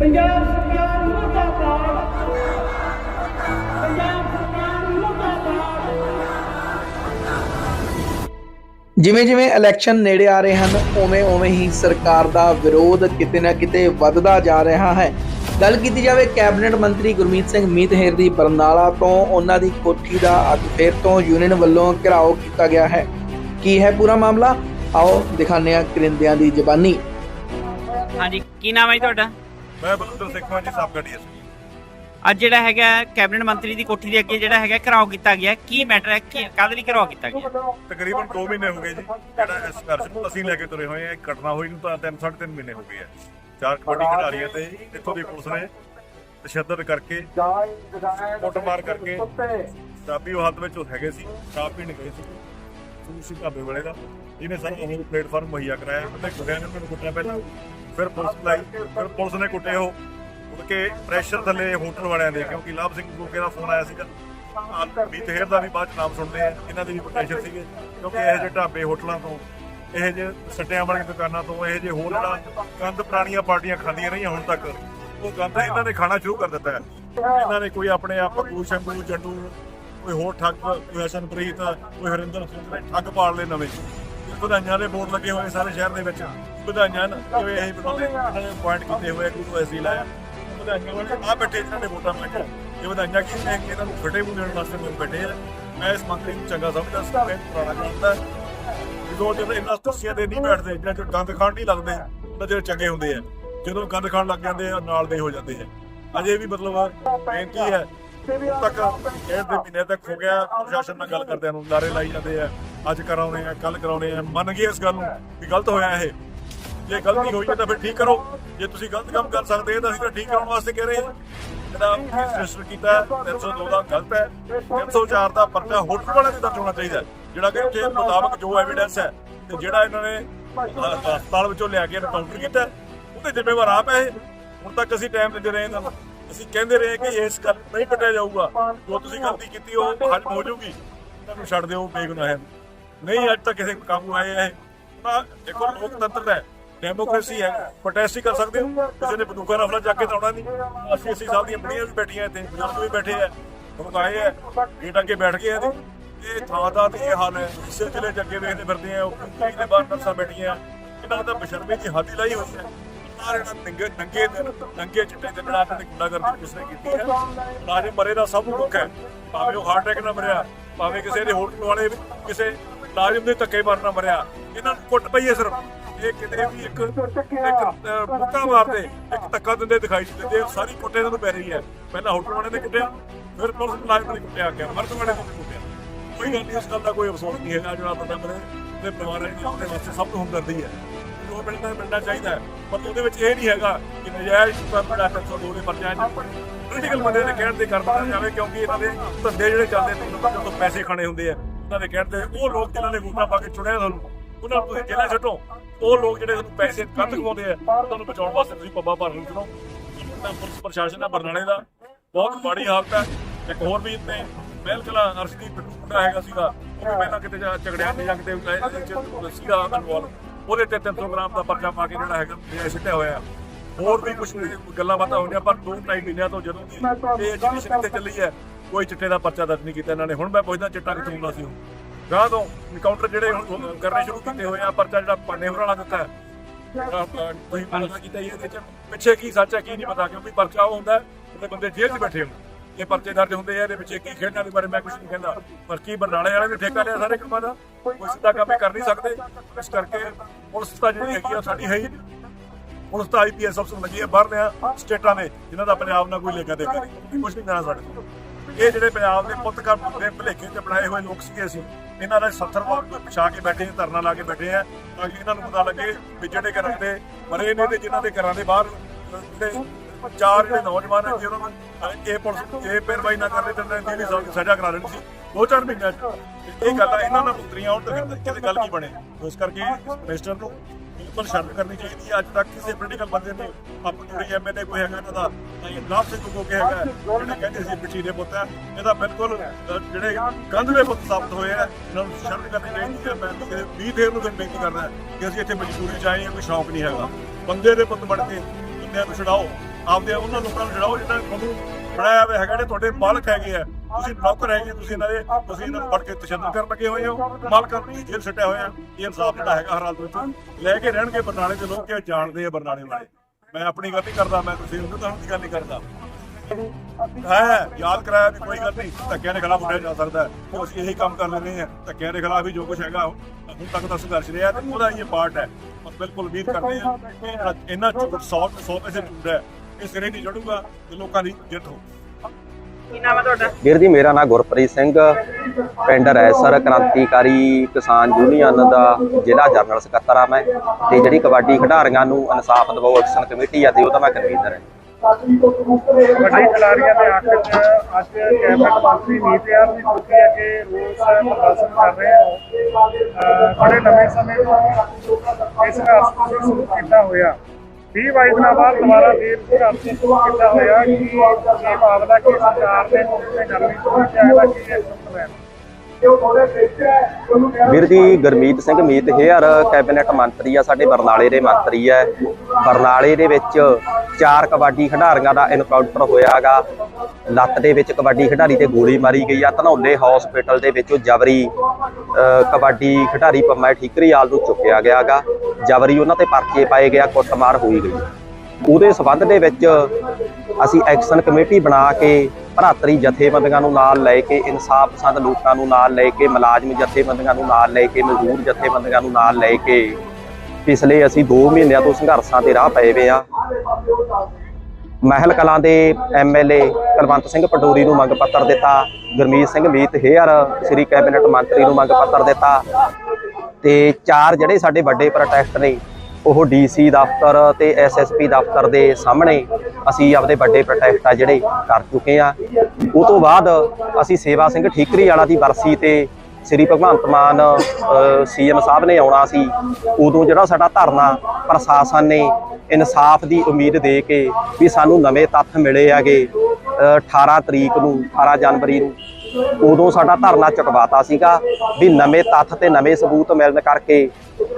ਪੰਜਾਬ ਸਰਕਾਰ ਮੁਰਦਾਬਾਦ। ਪੰਜਾਬ ਸਰਕਾਰ ਮੁਰਦਾਬਾਦ। ਜਿਵੇਂ ਜਿਵੇਂ ਇਲੈਕਸ਼ਨ ਨੇੜੇ ਆ ਰਹੇ ਹਨ ਉਵੇਂ ਉਵੇਂ ਹੀ ਸਰਕਾਰ ਦਾ ਵਿਰੋਧ ਕਿਤੇ ਨਾ ਕਿਤੇ ਵੱਧਦਾ ਜਾ ਰਿਹਾ ਹੈ। ਗੱਲ ਕੀਤੀ ਜਾਵੇ ਕੈਬਨਿਟ ਮੰਤਰੀ ਗੁਰਮੀਤ ਸਿੰਘ ਮੀਤਹੇਰ ਦੀ ਬਰਨਾਲਾ ਤੋਂ ਉਹਨਾਂ ਦੀ ਕੋਠੀ ਦਾ ਅੱਜ ਫੇਰ ਤੋਂ ਯੂਨੀਅਨ ਵੱਲੋਂ ਘਿਰਾਓ ਕੀਤਾ ਗਿਆ ਹੈ। ਕੀ ਹੈ ਪੂਰਾ ਮਾਮਲਾ? ਆਓ ਦਿਖਾਉਂਦੇ ਹਾਂ ਕਰਿੰਦਿਆਂ ਦੀ ਜ਼ਬਾਨੀ। ਹਾਂਜੀ ਕੀ ਨਾਮ ਹੈ ਤੁਹਾਡਾ? ਮੈਂ ਸਿੰਘ ਹਾਂ ਜੀ ਸਾਬਕਾ ਡੀਐਸਪੀ ਅੱਜ ਜਿਹੜਾ ਹੈਗਾ ਕੈਬਨਿਟ ਮੰਤਰੀ ਦੀ ਕੋਠੀ ਦੇ ਅੱਗੇ ਜਿਹੜਾ ਹੈਗਾ ਘਰਾਓ ਕੀਤਾ ਗਿਆ। ਕੀ ਮੈਟਰ ਹੈ? ਕੀ ਕਾਹਦੇ ਲਈ ਘਰਾਓ ਕੀਤਾ ਗਿਆ? ਤਕਰੀਬਨ 2 ਮਹੀਨੇ ਹੋ ਗਏ ਜੀ। ਜਿਹੜਾ ਇਸ ਘਰ ਚ ਅਸੀਂ ਲੈ ਕੇ ਤੁਰੇ ਹੋਏ ਆ ਇਹ ਘਟਨਾ ਹੋਈ ਨੂੰ ਤਾਂ 3 3.5 ਮਹੀਨੇ ਹੋ ਗਏ ਆ। ਚਾਰ ਕਬੱਡੀ ਖਿਡਾਰੀਆਂ ਤੇ ਇੱਥੋਂ ਦੀ ਪੁਲਿਸ ਨੇ ਤਸ਼ੱਦਦ ਕਰਕੇ ਕੁੱਟਮਾਰ ਕਰਕੇ ਚਾਬੀ ਉਹ ਹੱਥ ਵਿੱਚ ਉਹ ਹੈਗੇ ਸੀ ਸ਼ਰਾਬ ਪੀਣ ਗਏ ਸੀ। ਸੂਸ਼ੀ ਢਾਬੇ ਵਾਲੇ ਦਾ। ਇਹਨੇ ਸਾਨੂੰ ਉਹ ਪਲੇਟਫਾਰਮ ਮੁਹੱਈਆ ਕਰਾਇਆ। ਉਹਨੇ ਗੁੱਡਿਆਂ ਨੇ ਮੈਨੂੰ ਕੁੱਟਿਆ ਪਹਿਲਾਂ। ਫਿਰ ਪੁਲਿਸ ਬੁਲਾਈ, ਫਿਰ ਪੁਲਿਸ ਨੇ ਕੁੱਟੇ ਉਹ। ਮੁੜ ਕੇ ਪ੍ਰੈਸ਼ਰ ਥੱਲੇ ਹੋਟਲ ਵਾਲਿਆਂ ਦੇ, ਕਿਉਂਕਿ ਲਾਭ ਸਿੰਘ ਗੋਕੇ ਦਾ ਫੋਨ ਆਇਆ ਸੀਗਾ। ਮੀਤ ਹੇਰ ਦਾ ਵੀ ਬਾਅਦ ਚ ਨਾਮ ਸੁਣਦੇ ਆ, ਇਹਨਾਂ ਦੇ ਵੀ ਪ੍ਰੈਸ਼ਰ ਸੀਗੇ, ਕਿਉਂਕਿ ਇਹੋ ਜਿਹੇ ਢਾਬੇ ਹੋਟਲਾਂ ਤੋਂ, ਇਹੋ ਜਿਹੇ ਸੱਟਿਆਂ ਵਾਲੀਆਂ ਦੁਕਾਨਾਂ ਤੋਂ, ਇਹੋ ਜਿਹੇ ਹੋਰ ਜਿਹੜਾ ਗੰਦ ਪੁਰਾਣੀਆਂ ਪਾਰਟੀਆਂ ਖਾਂਦੀਆਂ ਰਹੀਆਂ ਹੁਣ ਤੱਕ, ਉਹ ਗੰਦ ਇਹਨਾਂ ਨੇ ਖਾਣਾ ਸ਼ੁਰੂ ਕਰ ਦਿੱਤਾ ਹੈ। ਇਹਨਾਂ ਨੇ ਕੋਈ ਆਪਣੇ ਆਪ ਪੱਗੂ ਸ਼ੰਭੂ, ਜੰਡੂ, ਕੋਈ ਹੋਰ ਠੱਗ, ਕੋਈ ਹਸਨਪ੍ਰੀਤ ਕੋਈ ਹਰਿੰਦਰ ਸਿੰਘ ਠੱਗ ਪਾਲ ਲਏ ਨਵੇਂ। ਵਧਾਈਆਂ ਦੇ ਬੋਰਡ ਲੱਗੇ ਹੋਏ ਸਾਰੇ ਸ਼ਹਿਰ ਦੇ ਵਿੱਚ। ਵਧਾਈਆਂ ਜਿਵੇਂ ਇਹ ਬਣਾਉਂਦੇ ਪੁਆਇੰਟ ਕੀਤੇ ਹੋਏ ਕੋਈ ਐਸੀ ਲਾਇਆ। ਵਧਾਈਆਂ ਆ ਬੈਠੇ ਜਿਹਨਾਂ ਨੇ ਵੋਟਾਂ ਮੰਗੀਆਂ ਇਹ ਵਧਾਈਆਂ ਕੀ ਨੇ? ਇਹਨਾਂ ਨੂੰ ਫਟੇ ਮੂੰਹ ਦੇਣ ਵਾਸਤੇ ਮੇਰੇ ਬੈਠੇ ਆ। ਮੈਂ ਇਸ ਮੰਤਰੀ ਨੂੰ ਚੰਗਾ ਸਮਝਦਾ ਸੀ ਮੈਂ ਪੁਰਾਣਾ ਜਾਣਦਾ ਜਦੋਂ ਜਦੋਂ ਇਹਨਾਂ ਕੁਰਸੀਆਂ ਤੇ ਨਹੀਂ ਬੈਠਦੇ ਜਿਹੜਾ ਗੰਦ ਖਾਣ ਨਹੀਂ ਲੱਗਦੇ ਉਹਨਾਂ ਜਿਹੜੇ ਚੰਗੇ ਹੁੰਦੇ ਆ। ਜਦੋਂ ਗੰਦ ਖਾਣ ਲੱਗ ਜਾਂਦੇ ਆ, ਨਾਲ ਦੇ ਹੋ ਜਾਂਦੇ ਆ। ਅਜੇ ਵੀ ਮਤਲਬ ਬੇਨਤੀ ਹੈ ਹੁਣ ਤੱਕ ਡੇਢ ਦੇ ਮਹੀਨੇ ਤੱਕ ਹੋ ਗਿਆ ਪ੍ਰਸ਼ਾਸਨ ਨਾਲ ਗੱਲ ਕਰਦਿਆਂ ਨੂੰ ਲਾਰੇ ਲਾਈ ਜਾਂਦੇ ਆ। ਅੱਜ ਕਰਾਉਣੇ ਆ ਕੱਲ ਕਰਾਉਣੇ ਆ। ਮੰਨ ਗਏ ਇਸ ਗੱਲ ਨੂੰ ਵੀ ਗਲਤ ਹੋਇਆ ਇਹ। ਜੇ ਗਲਤੀ ਹੋਈ ਹੈ ਤਾਂ ਫਿਰ ਠੀਕ ਕਰੋ। ਜੇ ਤੁਸੀਂ ਗਲਤ ਕੰਮ ਕਰ ਸਕਦੇ ਹੋ ਤਾਂ ਅਸੀਂ ਤਾਂ ਠੀਕ ਕਰਾਉਣ ਵਾਸਤੇ ਕਹਿ ਰਹੇ ਹਾਂ। ਜਿਹੜਾ ਰਜਿਸਟਰ ਕੀਤਾ ਹੈ, 302 ਦਾ ਗਲਤ ਹੈ। 304 ਦਾ ਪਰਚਾ ਹੋਟਲ ਵਾਲਿਆਂ ਦੇ ਦਰਜ ਹੋਣਾ ਚਾਹੀਦਾ। ਜਿਹੜਾ ਕਿ ਉਹਦੇ ਮੁਤਾਬਕ ਜੋ ਐਵੀਡੈਂਸ ਹੈ ਤੇ ਜਿਹੜਾ ਇਹਨਾਂ ਨੇ ਹਸਪਤਾਲ ਵਿੱਚੋਂ ਲਿਆ ਕੇ ਐਨਕਾਊਂਟਰ ਕੀਤਾ ਉਹਦੇ ਜ਼ਿੰਮੇਵਾਰ ਆਪ ਹੈ ਇਹ। ਹੁਣ ਤੱਕ ਅਸੀਂ ਟਾਈਮ ਦਿੰਦੇ ਰਹੇ ਇਹਨਾਂ ਨੂੰ। ਅਸੀਂ ਕਹਿੰਦੇ ਰਹੇ ਕਿ ਇਸ ਗੱਲ ਨਹੀਂ ਕੱਟਿਆ ਜਾਊਗਾ। ਜੋ ਤੁਸੀਂ ਗਲਤੀ ਕੀਤੀ ਉਹ ਹਜਮ ਹੋ ਜਾਊਗੀ। ਇਹਨਾਂ ਨੂੰ ਛੱਡ ਦਿਓ ਬੇਗੁਨਾਹ ਨਹੀਂ ਅੱਜ ਤੱਕ ਕਿਸੇ ਕਾਬੂ ਆਏ ਹੈ ਤਾਂ ਦੇਖੋ ਲੋਕਤੰਤਰ ਹੈ ਡੈਮੋਕ੍ਰੇਸੀ ਹੈ। ਪ੍ਰੋਟੈਸਟ ਹੀ ਕਰ ਸਕਦੇ ਹੋ। ਕਿਸੇ ਨੇ ਬੰਦੂਕਾਂ ਨਾਲ ਫਲਾ ਚੱਕ ਕੇ ਤਾਂ ਆਉਣਾ ਨਹੀਂ। 80 80 ਸਾਲ ਦੀਆਂ ਬੁੜੀਆਂ ਵੀ ਬੈਠੀਆਂ ਇੱਥੇ ਬਜ਼ੁਰਗ ਵੀ ਬੈਠੇ ਆ। ਲੋਕ ਆਏ ਆ ਗੇਟ ਅੱਗੇ ਬੈਠ ਗਏ ਆ ਤੇ ਇਹ ਥਾਂ ਦਾ ਤੇ ਇਹ ਹਾਲ ਹੈ। ਇਸੇ ਜ਼ਿਲ੍ਹੇ ਚ ਅੱਗੇ ਵੇਖਦੇ ਫਿਰਦੇ ਆ ਕਈ ਦੇ ਬਾਹਰ ਨਰਸਾਂ ਬੈਠੀਆਂ। ਇਹਨਾਂ ਦਾ ਬਸ਼ਰਮੇ ਦੀ ਹੱਦ ਲਾਈ ਹੋਈ ਹੈ। ਆਹ ਜਿਹੜਾ ਨੰਗੇ ਨੰਗੇ ਦਿਨ ਨੰਗੇ ਚਿੱਟੇ ਦੇ ਨਾਲ ਤੇ ਗੁੰਡਾਗਰਦੀ ਕਿਸ ਨੇ ਕੀਤੀ ਹੈ। ਰਾਜੇ ਮਰੇ ਦਾ ਸਭ ਨੂੰ ਦੁੱਖ ਹੈ। ਭਾਵੇਂ ਉਹ ਹਾਰਟ ਅਟੈਕ ਨਾਲ ਮਰਿਆ ਭਾਵੇਂ ਕਿਸੇ ਦੇ ਹੋਟਲ ਵਾਲੇ ਕਿਸੇ ਲਾਜ਼ਮ ਦੇ ਧੱਕੇ ਮਾਰਨਾ ਮਰਿਆ ਇਹਨਾਂ ਨੂੰ ਕੁੱਟ ਪਈ ਹੈ ਸਿਰਫ। ਇਹ ਕਿਤੇ ਵੀ ਇੱਕ ਇੱਕ ਅਹ, ਮਾਰਦੇ ਇੱਕ ਧੱਕਾ ਦਿੰਦੇ ਦਿਖਾਈ ਦਿੰਦੇ। ਸਾਰੀ ਕੁੱਟੇ ਇਹਨਾਂ ਨੂੰ ਪੈ ਰਹੀ ਹੈ। ਪਹਿਲਾਂ ਹੋਟਲ ਵਾਲੇ ਨੇ ਕੁੱਟਿਆ ਫਿਰ ਪੁਲਿਸ ਮੁਲਾਜ਼ਮ ਨੇ ਕੁੱਟਿਆ ਗਿਆ ਮਰਦ ਵਾਲੇ ਨੇ ਕੁੱਟਿਆ। ਕੋਈ ਗੱਲ ਨਹੀਂ ਇਸ ਗੱਲ ਦਾ ਕੋਈ ਅਫਸੋਸ ਨਹੀਂ ਹੈਗਾ ਜਿਹੜਾ ਬੰਦਾ ਮਰੇ ਤੇ ਪਰਿਵਾਰ ਦੇ ਵਾਸਤੇ ਸਭ ਨੂੰ ਹਮਦਰਦੀ ਹੈ। ਜੋ ਮਿਲਣਾ ਮਿਲਣਾ ਚਾਹੀਦਾ ਹੈ। ਪਰ ਉਹਦੇ ਵਿੱਚ ਇਹ ਨਹੀਂ ਹੈਗਾ ਕਿ ਨਜਾਇਜ਼ ਪਰ ਬੜਾ 302 ਦੇ ਪਰਚਾ ਪੋਲੀਟੀਕਲ ਬੰਦੇ ਦੇ ਕਹਿਣ ਤੇ ਕਰ ਦਿੱਤਾ ਜਾਵੇ ਕਿਉਂਕਿ ਇਹਨਾਂ ਦੇ ਧੰਦੇ ਜਿਹੜੇ ਚੱਲਦੇ ਨੇ, ਉਹਨਾਂ ਤੋਂ ਪੈਸੇ ਖਾਣੇ ਹੁੰਦੇ ਆ। ਉਹਨਾਂ ਦੇ ਕਹਿਣ ਤੇ ਉਹ ਲੋਕ ਜਿਨ੍ਹਾਂ ਨੇ ਵੋਟਾਂ ਪਾ ਕੇ ਚੁਣਿਆ ਤੁਹਾਨੂੰ ਉਹਨਾਂ ਨੂੰ ਤੁਸੀਂ ਜੇਲ੍ਹਾਂ ਛੱਡੋ। ਉਹ ਲੋਕ ਜਿਹੜੇ ਤੁਹਾਨੂੰ ਪੈਸੇ ਕੱਢ ਖਵਾਉਂਦੇ ਆ, ਤੁਹਾਨੂੰ ਬਚਾਉਣ ਵਾਸਤੇ ਤੁਸੀਂ ਪੱਬਾ ਭਰ ਚੁਣੋ। ਤਾਂ ਪੁਲਿਸ ਪ੍ਰਸ਼ਾਸਨ ਦਾ ਬਰਨਾਲੇ ਦਾ। ਬਹੁਤ ਮਾੜੀ ਹਾਲਤ ਹੈ ਇੱਕ ਹੋਰ ਵੀ ਇੱਥੇ ਮਹਿਲ ਕਲਾ ਅਰਸ਼ਦੀਪ ਮੁੰਡਾ ਹੈਗਾ ਸੀਗਾ। ਉਹ ਵੀ ਪਹਿਲਾਂ ਕਿਤੇ ਜਾ ਝਗੜਿਆਂ ਤੇ ਜਾਂ ਸੀਗਾ ਇਨਵੋਲਵ ਉਹਦੇ ਤੇ 300 ਗ੍ਰਾਮ ਦਾ ਪਰਚਾ ਪਾ ਕੇ ਜਿਹੜਾ ਹੈਗਾ ਇਹ ਸਿੱਟਿਆ ਹੋਇਆ ਹੋਰ ਵੀ ਕੁਝ ਗੱਲਾਂ ਬਾਤਾਂ ਹੋਈਆਂ ਪਰ ਦੋ ਢਾਈ ਮਹੀਨਿਆਂ ਤੋਂ ਜਦੋਂ ਦੀ ਇਹ ਐਜੂਕੇਸ਼ਨ ਇੱਥੇ ਚੱਲੀ ਹੈ ਕੋਈ ਚਿੱਟੇ ਦਾ ਪਰਚਾ ਦਰਜ ਨਹੀਂ ਕੀਤਾ ਇਹਨਾਂ ਨੇ। ਹੁਣ ਮੈਂ ਪੁੱਛਦਾ ਚਿੱਟਾ ਕਿੱਥੋਂ ਹੁੰਦਾ ਸੀ ਉਹ? ਗਾਹ ਤੋਂ ਇਨਕਾਊਂਟਰ ਜਿਹੜੇ ਹੁਣ ਕਰਨੇ ਸ਼ੁਰੂ ਕੀਤੇ ਹੋਏ ਆ ਪਰਚਾ ਜਿਹੜਾ ਪਾਣੇ ਹੋਰਾਂ ਵਾਲਾ ਦਿੱਤਾ ਹੈ। ਤੁਸੀਂ ਪਰਚਾ ਕੀਤਾ ਚ। ਪਿੱਛੇ ਕੀ ਸੱਚ ਹੈ ਕੀ ਨਹੀਂ ਪਤਾ ਕਿਉਂਕਿ ਪਰਚਾ ਉਹ ਹੁੰਦਾ ਉਹਦੇ ਬੰਦੇ ਜੇਲ੍ਹ 'ਚ ਬੈਠੇ ਹੁੰਦੇ। ਇਹ ਪਰਚੇ ਦਰਜ ਹੁੰਦੇ ਆ, ਇਹਦੇ ਪਿੱਛੇ ਕੀ ਖੇਡਣਾ ਦੇ ਬਾਰੇ ਮੈਂ ਕੁਝ ਨਹੀਂ ਕਹਿੰਦਾ। ਪਰ ਕੀ ਬਰਨਾਲੇ ਵਾਲੇ ਨੇ ਠੇਕਾ ਲਿਆ ਸਾਰੇ ਕੰਮਾਂ ਦਾ? ਕੋਈ ਸਿੱਧਾ ਕੰਮ ਕਰ ਨਹੀਂ ਸਕਦੇ। ਇਸ ਕਰਕੇ ਪੁਲਿਸ ਤਾਂ ਜਿਹੜੀ ਹੈਗੀ ਆ, ਸਾਡੀ ਹੈ ਪੁਲਿਸ ਤਾਂ ਆਈਪੀਐਸ ਅਫਸਰ ਲੱਗੀ ਹੈ ਬਾਹਰ ਲਿਆ ਸਟੇਟਾਂ ਨੇ ਜਿਨ੍ਹਾਂ ਦਾ ਪੰਜਾਬ ਨਾਲ ਕੋਈ ਲੇਗਾ ਦੇਗਾ ਨਹੀਂ। ਕੁਝ ਨਹੀਂ ਦੇਣਾ ਸਾਡੇ ਕੋਲ। ਇਹ ਜਿਹੜੇ ਪੰਜਾਬ ਦੇ ਪੁੱਤ ਕਰ ਦੇ ਭਲੇਖੇ ਤੇ ਬਣਾਏ ਹੋਏ ਲੋਕ ਸੀਗੇ ਅਸੀਂ, ਇਹਨਾਂ ਦਾ 70 ਵਾਰ ਪਛਾ ਕੇ ਬੈਠੇ ਧਰਨਾ ਲਾ ਕੇ ਬੈਠੇ ਆ, ਤਾਂ ਕਿ ਇਹਨਾਂ ਨੂੰ ਪਤਾ ਲੱਗੇ ਵੀ ਜਿਹੜੇ ਘਰਾਂ ਦੇ ਮਰੇ ਨੇ ਤੇ ਜਿਨ੍ਹਾਂ ਦੇ ਘਰਾਂ ਦੇ ਬਾਹਰ ਜਿਹੜੇ ਚਾਰ ਜਿਹੜੇ ਨੌਜਵਾਨ ਹੈ ਉਹਨਾਂ ਨੂੰ ਇਹ ਪੁਲਿਸ ਇਹ ਪੈਰਵਾਈ ਨਾ ਕਰਨੀ ਤਾਂ ਇਹਨਾਂ ਦੀ ਵੀ ਸਜ਼ਾ ਕਰਾ ਦੇਣੀ ਸੀ। ਦੋ ਚਾਰ ਮਹੀਨਿਆਂ ਚ। ਇਹ ਗੱਲ ਆ, ਇਹਨਾਂ ਨਾਲ ਪੁੱਤਰੀਆਂ ਆਉਣ ਤਾਂ ਫਿਰ ਕਿਤੇ ਗੱਲ ਕੀ ਬਣੇ? ਉਸ ਕਰਕੇ ਮਿਨਿਸਟਰ ਨੂੰ ਬਿਲਕੁਲ ਸ਼ਰਮ ਕਰਨੀ ਚਾਹੀਦੀ ਹੈ ਅੱਜ ਤੱਕ ਕਿਸੇ ਪੋਲੀਟੀਕਲ ਬੰਦੇ ਨੇ ਆਪਣੀ ਜਿਹੜੀ ਐਮਐਲਏ ਕੋਈ ਹੈਗਾ ਇਹਨਾਂ ਦਾ ਲਾਭ ਸਿੰਘ ਕੋ ਕੇ ਹੈਗਾ। ਜਿਹੜੇ ਕਹਿੰਦੇ ਸੀ ਪਿੱਛੇ ਦੇ ਪੁੱਤ ਹੈ ਇਹਦਾ ਬਿਲਕੁਲ ਜਿਹੜੇ ਗੰਧਲੇ ਪੁੱਤ ਸਾਬਤ ਹੋਏ ਆ, ਇਹਨਾਂ ਨੂੰ ਸ਼ਰਮ ਕਰਨੀ ਚਾਹੀਦੀ ਹੈ ਮੈਂ ਕਿਸੇ ਵੀਹ ਦੇਰ ਨੂੰ ਬੇਨਤੀ ਕਰਦਾ ਕਿ ਅਸੀਂ ਇੱਥੇ ਮਜਬੂਰੀ ਚ ਆਏ ਹਾਂ, ਕੋਈ ਸ਼ੌਕ ਨਹੀਂ ਹੈਗਾ। ਬੰਦੇ ਦੇ ਪੁੱਤ ਬਣ ਕੇ, ਬੰਦਿਆਂ ਨੂੰ ਛਡਾਓ। ਆਪਦੇ ਉਹਨਾਂ ਲੋਕਾਂ ਨੂੰ ਛਡਾਓ ਜਿਹੜਾ ਤੁਹਾਨੂੰ ਬਣਾਇਆ ਹੋਇਆ ਹੈਗਾ, ਜਿਹੜੇ ਤੁਹਾਡੇ ਮਾਲਕ ਹੈਗੇ ਆ। ਤੁਸੀਂ ਨੌਕਰ ਹੈਗੇ, ਤੁਸੀਂ ਇਹਨਾਂ ਦੇ ਤੁਸੀਂ ਇਹਨਾਂ ਨੂੰ ਫੜ ਕੇ ਤਸ਼ੱਦਦ ਕਰਨ ਲੱਗੇ ਹੋਏ ਹੋ। ਮਾਲਕਾਂ ਨੂੰ ਜੇਲ੍ਹ ਸੱਟਿਆ ਹੋਇਆ, ਇਹ ਇਨਸਾਫ ਜਿਹੜਾ ਹੈਗਾ ਹਰ ਵਿੱਚ ਲੈ ਕੇ ਰਹਿਣਗੇ, ਬਰਨਾਲੇ ਦੇ ਲੋਕ ਇਹ ਜਾਣਦੇ ਆ ਬਰਨਾਲੇ ਵਾਲੇ। ਮੈਂ ਆਪਣੀ ਗੱਲ ਨਹੀਂ ਕਰਦਾ, ਮੈਂ ਤੁਸੀਂ ਉਹਨਾਂ ਤੁਹਾਨੂੰ ਦੀ ਗੱਲ ਨਹੀਂ ਕਰਦਾ। ਹੈ, ਯਾਦ ਕਰਾਇਆ ਵੀ ਕੋਈ ਗੱਲ ਨਹੀਂ, ਧੱਕਿਆਂ ਦੇ ਖਿਲਾਫ ਉੱਠਿਆ ਜਾ ਸਕਦਾ ਉਹ ਅਸੀਂ ਇਹੀ ਕੰਮ ਕਰ ਲੈਂਦੇ ਹਾਂ, ਧੱਕਿਆਂ ਦੇ ਖਿਲਾਫ ਹੀ ਜੋ ਕੁਝ ਹੈਗਾ, ਹੁਣ ਤੱਕ ਦਾ ਸੰਘਰਸ਼ ਰਿਹਾ ਤੇ ਉਹਦਾ ਇਹ ਪਾਰਟ ਹੈ। ਬਿਲਕੁਲ ਉਮੀਦ ਕਰਦੇ ਹਾਂ ਕਿ ਇਹਨਾਂ- ਚ 100 100 ਪੈਸੇ ਝੂਠ ਇਹ ਸਿਰੇ ਨਹੀਂ ਚੜੂਗਾ ਤੇ ਲੋਕਾਂ ਦੀ ਜਿੱਤ ਹੋਊ। ਕੀ ਨਾਮ ਹੈ ਤੁਹਾਡਾ? ਵੀਰ ਜੀ ਮੇਰਾ ਨਾਮ ਗੁਰਪ੍ਰੀਤ ਸਿੰਘ। ਪਿੰਡ ਰੈਸਰ ਕ੍ਰਾਂਤੀਕਾਰੀ ਕਿਸਾਨ ਯੂਨੀਅਨ ਦਾ ਜ਼ਿਲ੍ਹਾ ਜਨਰਲ ਸਕੱਤਰ ਆ ਮੈਂ ਤੇ ਜਿਹੜੀ ਕਬੱਡੀ ਖਿਡਾਰੀਆਂ ਨੂੰ ਇਨਸਾਫ ਦਿਵਾਓ ਐਕਸ਼ਨ ਕਮੇਟੀ ਆ ਤੇ ਉਹਦਾ ਮੈਂ ਕਨਵੀਨਰ ਹਾਂ। ਵੱਡੇ ਖਿਡਾਰੀਆਂ ਦੇ 'ਚ ਅੱਜ ਕੈਬਨਿਟ ਮੰਤਰੀ ਨੀਤ ਯਾਰ ਦੀ ਚੁੱਕੀ ਹੈ ਕਿ ਰੋਸ ਪ੍ਰਦਰਸ਼ਨ ਕਰ ਰਹੇ ਹੋ ਬੜੇ ਲੰਮੇ ਸਮੇਂ ਤੋਂ ਇਸ ਸੰਘਰਸ਼ ਨੂੰ ਸ਼ੁਰੂ ਕੀਤਾ ਹੋਇਆ। 20 22 ਦਿਨਾਂ ਬਾਅਦ ਦੁਬਾਰਾ ਫੇਰ ਸੰਘਰਸ਼ ਕੀਤਾ ਹੋਇਆ ਕਿ ਇਹ ਮਾਮਲਾ ਕਿ ਸਰਕਾਰ ਨੇ ਮੁੱਖ ਤੇ ਗੱਲ ਨਹੀਂ ਕੀਤੀ ਚਾਹੀਦਾ ਕਿ ਐਕਸ਼ਨ ਲੈਣ ਵੀਰ ਜੀ ਗੁਰਮੀਤ ਸਿੰਘ ਮੀਤ ਹੇਅਰ ਕੈਬਨਿਟ ਮੰਤਰੀ ਆ ਸਾਡੇ ਬਰਨਾਲੇ ਦੇ ਮੰਤਰੀ ਆ ਬਰਨਾਲੇ ਦੇ ਵਿੱਚ ਚਾਰ ਕਬੱਡੀ ਖਿਡਾਰੀਆਂ ਦਾ ਐਨਕਾਊਂਟਰ ਹੋਇਆਗਾ ਲੱਤ ਦੇ ਵਿੱਚ ਕਬੱਡੀ ਖਿਡਾਰੀ ਤੇ ਗੋਲੀ ਮਾਰੀ ਗਈ ਆ। ਧਨੌਲੇ ਹਸਪੀਟਲ ਦੇ ਵਿੱਚੋਂ ਜਬਰੀ ਅ, ਕਬੱਡੀ ਖਿਡਾਰੀ ਪੰਮਾ ਠੀਕਰੀਵਾਲ ਨੂੰ ਚੁੱਕਿਆ ਗਿਆਗਾ ਜਬਰੀ ਉਹਨਾਂ ਤੇ ਪਰਚੇ ਪਾਏ ਗਿਆ, ਕੁੱਟਮਾਰ ਹੋਈ ਗਈ। ਉਹਦੇ ਸਬੰਧ ਦੇ ਵਿੱਚ ਅਸੀਂ ਐਕਸ਼ਨ ਕਮੇਟੀ ਬਣਾ ਕੇ ਭਰਾਤਰੀ ਜਥੇਬੰਦੀਆਂ ਨੂੰ ਨਾਲ ਲੈ ਕੇ, ਇਨਸਾਫ ਪਸੰਦ ਲੋਕਾਂ ਨੂੰ ਨਾਲ ਲੈ ਕੇ, ਮੁਲਾਜ਼ਮ ਜਥੇਬੰਦੀਆਂ ਨੂੰ ਨਾਲ ਲੈ ਕੇ, ਮਜ਼ਦੂਰ ਜਥੇਬੰਦੀਆਂ ਨੂੰ ਨਾਲ ਲੈ ਕੇ ਪਿਛਲੇ ਅਸੀਂ 2 ਮਹੀਨਿਆਂ ਤੋਂ ਸੰਘਰਸ਼ਾਂ ਤੇ ਰਾਹ ਪਏ ਵੇ ਆ। ਮਹਿਲ ਕਲਾਂ ਦੇ ਐਮਐਲਏ ਕੁਲਵੰਤ ਸਿੰਘ ਪਟੋਰੀ ਨੂੰ ਮੰਗ ਪੱਤਰ ਦਿੱਤਾ, ਗੁਰਮੀਤ ਸਿੰਘ ਮੀਤ ਹੇਅਰ, ਸ੍ਰੀ ਕੈਬਨਿਟ ਮੰਤਰੀ ਨੂੰ ਮੰਗ ਪੱਤਰ ਦਿੱਤਾ। ਤੇ ਚਾਰ ਜਿਹੜੇ ਸਾਡੇ ਵੱਡੇ ਪ੍ਰੋਟੈਸਟ ਨੇ ਉਹ ਡੀਸੀ ਦਫ਼ਤਰ ਤੇ ਐਸਐਸਪੀ ਦਫ਼ਤਰ ਦੇ ਸਾਹਮਣੇ ਅਸੀਂ ਆਪਦੇ ਵੱਡੇ ਪ੍ਰੋਟੈਸਟ ਆ ਜਿਹੜੇ ਕਰ ਚੁੱਕੇ ਆ। ਉਹ ਤੋਂ ਬਾਅਦ ਅਸੀਂ ਸੇਵਾ ਸਿੰਘ ਠੀਕਰੀ ਵਾਲਾ ਦੀ ਬਰਸੀ ਤੇ ਸ੍ਰੀ ਭਗਵੰਤ ਮਾਨ ਸੀਐਮ ਸਾਹਿਬ ਨੇ ਆਉਣਾ ਸੀ। ਉਦੋਂ ਜਿਹੜਾ ਸਾਡਾ ਧਰਨਾ ਪ੍ਰਸ਼ਾਸਨ ਨੇ ਇਨਸਾਫ ਦੀ ਉਮੀਦ ਦੇ ਕੇ ਵੀ ਸਾਨੂੰ ਨਵੇਂ ਤੱਥ ਮਿਲੇ ਹੈਗੇ ਅ, 18 ਤਰੀਕ ਨੂੰ 18 ਜਨਵਰੀ ਨੂੰ। ਉਦੋਂ ਸਾਡਾ ਧਰਨਾ ਚੁਕਵਾਤਾ ਸੀਗਾ ਵੀ ਨਵੇਂ ਤੱਥ ਤੇ ਨਵੇਂ ਸਬੂਤ ਮਿਲਣ ਕਰਕੇ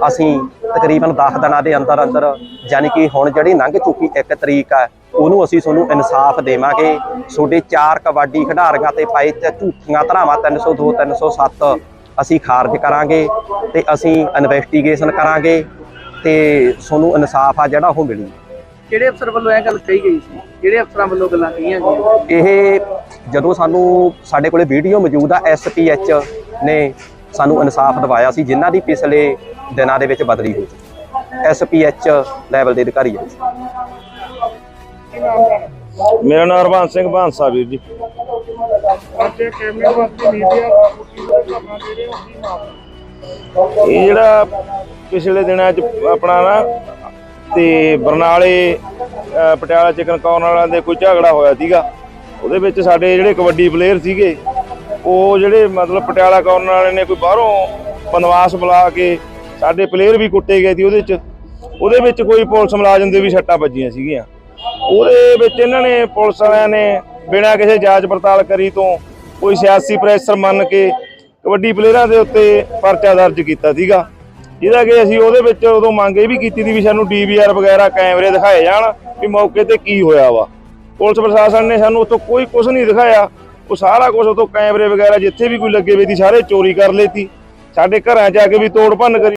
ਅਸੀਂ ਤਕਰੀਬਨ 10 ਦਿਨਾਂ ਦੇ ਅੰਦਰ ਅੰਦਰ ਯਾਨੀ ਕਿ ਹੁਣ ਜਿਹੜੀ ਲੰਘ ਚੁੱਕੀ 1 ਤਰੀਕ ਹੈ ਉਹਨੂੰ ਅਸੀਂ ਤੁਹਾਨੂੰ ਇਨਸਾਫ ਦੇਵਾਂਗੇ। ਤੁਹਾਡੇ ਚਾਰ ਕਬੱਡੀ ਖਿਡਾਰੀਆਂ ਤੇ ਪਾਏ ਤੇ ਝੂਠੀਆਂ ਧਰਾਵਾਂ 302 307 ਅਸੀਂ ਖਾਰਜ ਕਰਾਂਗੇ ਤੇ ਅਸੀਂ ਇਨਵੈਸਟੀਗੇਸ਼ਨ ਕਰਾਂਗੇ ਤੇ ਤੁਹਾਨੂੰ ਇਨਸਾਫ ਆ ਜਿਹੜਾ ਉਹ ਮਿਲੂ। ਕਿਹੜੇ ਅਫਸਰ ਵੱਲੋਂ ਇਹ ਗੱਲ ਕਹੀ ਗਈ ਸੀ? ਕਿਹੜੇ ਅਫਸਰਾਂ ਵੱਲੋਂ ਗੱਲਾਂ ਕਹੀਆਂ ਗਈਆਂ? ਇਹ ਜਦੋਂ ਸਾਨੂੰ ਸਾਡੇ ਕੋਲੇ ਵੀਡੀਓ ਮੌਜੂਦ ਆ ਐਸਪੀਐਚ ਨੇ ਸਾਨੂੰ ਇਨਸਾਫ ਦਿਵਾਇਆ ਸੀ ਜਿਨ੍ਹਾਂ ਦੀ ਪਿਛਲੇ ਦਿਨਾਂ ਦੇ ਵਿੱਚ ਬਦਲੀ ਹੋਈ ਐਸਪੀਐਚ ਲੈਵਲ ਦੇ ਅਧਿਕਾਰੀ ਆ ਮੇਰਾ ਨਾਮ ਹਰਬੰਸ ਸਿੰਘ ਬਾਂਸਾ ਵੀਰ ਜੀ। ਅੱਜ ਇਹ ਜਿਹੜਾ ਪਿਛਲੇ ਦਿਨਾਂ 'ਚ ਆਪਣਾ ਨਾ ਤੇ ਬਰਨਾਲੇ ਪਟਿਆਲਾ ਚਿਕਨ ਕਾਰਨ ਵਾਲਿਆਂ ਦੇ ਕੋਈ ਝਗੜਾ ਹੋਇਆ ਸੀਗਾ। ਉਹਦੇ ਵਿੱਚ ਸਾਡੇ ਜਿਹੜੇ ਕਬੱਡੀ ਪਲੇਅਰ ਸੀਗੇ, ਉਹ ਜਿਹੜੇ ਮਤਲਬ ਪਟਿਆਲਾ ਕਾਰਨ ਵਾਲੇ ਨੇ ਕੋਈ ਬਾਹਰੋਂ ਬਨਵਾਸ ਬੁਲਾ ਕੇ ਸਾਡੇ ਪਲੇਅਰ ਵੀ ਕੁੱਟੇ ਗਏ ਸੀ ਉਹਦੇ 'ਚ। ਉਹਦੇ ਵਿੱਚ ਕੋਈ ਪੁਲਿਸ ਮੁਲਾਜ਼ਮ ਦੇ ਵੀ ਸੱਟਾਂ ਵੱਜੀਆਂ ਸੀਗੀਆਂ। ਉਹਦੇ ਵਿੱਚ ਇਹਨਾਂ ਨੇ ਪੁਲਿਸ ਵਾਲਿਆਂ ਨੇ ਬਿਨਾਂ ਕਿਸੇ ਜਾਂਚ ਪੜਤਾਲ ਕਰੀ ਤੋਂ ਕੋਈ ਸਿਆਸੀ ਪ੍ਰੈਸ਼ਰ ਮੰਨ ਕੇ ਕਬੱਡੀ ਪਲੇਅਰਾਂ ਦੇ ਉੱਤੇ ਪਰਚਾ ਦਰਜ ਕੀਤਾ ਸੀਗਾ। ਜਿਹਦਾ ਕਿ ਅਸੀਂ ਉਹਦੇ ਵਿੱਚ ਉਦੋਂ ਮੰਗ ਇਹ ਵੀ ਕੀਤੀ ਸੀ ਵੀ ਸਾਨੂੰ ਡੀਵੀਆਰ ਵਗੈਰਾ ਕੈਮਰੇ ਦਿਖਾਏ ਜਾਣ ਵੀ ਮੌਕੇ ਤੇ ਕੀ ਹੋਇਆ ਵਾ। ਪੁਲਿਸ ਪ੍ਰਸ਼ਾਸਨ ਨੇ ਸਾਨੂੰ ਉੱਥੋਂ ਕੋਈ ਕੁਝ ਨਹੀਂ ਦਿਖਾਇਆ। ਉਹ ਸਾਰਾ ਕੁਝ ਉੱਥੋਂ ਕੈਮਰੇ ਵਗੈਰਾ ਜਿੱਥੇ ਵੀ ਕੋਈ ਲੱਗੇ ਵੇ ਸੀ, ਸਾਰੇ ਚੋਰੀ ਕਰ ਲੇਤੀ ਸਾਡੇ ਘਰਾਂ 'ਚ ਆ ਕੇ ਵੀ ਤੋੜ ਭੰਨ ਕਰੀ।